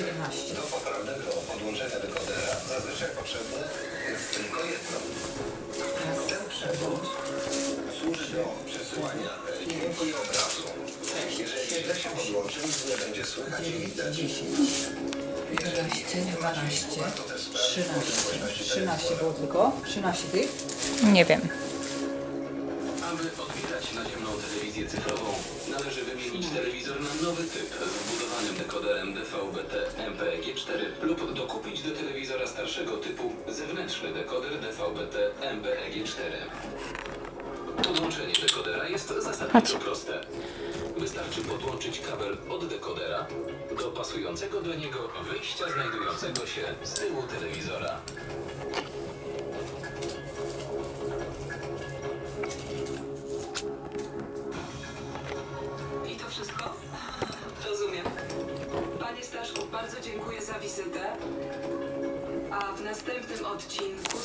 17. Do poprawnego podłączenia dekodera zazwyczaj potrzebne jest tylko jedno. Ten przewód służy do przesłania dźwięku i obrazu. Jeżeli źle się podłączy, nic nie będzie słychać i 9, widać. 10, 11, 12, 13. 13 było tylko? 13 tych? Nie wiem. Aby odbierać naziemną telewizję telewizor na nowy typ z wbudowanym dekoderem DVB-T MPEG-4 lub dokupić do telewizora starszego typu zewnętrzny dekoder DVB-T MPEG-4. Podłączenie dekodera jest zasadniczo proste. Wystarczy podłączyć kabel od dekodera do pasującego do niego wyjścia znajdującego się z tyłu telewizora. Za wizytę. A w następnym odcinku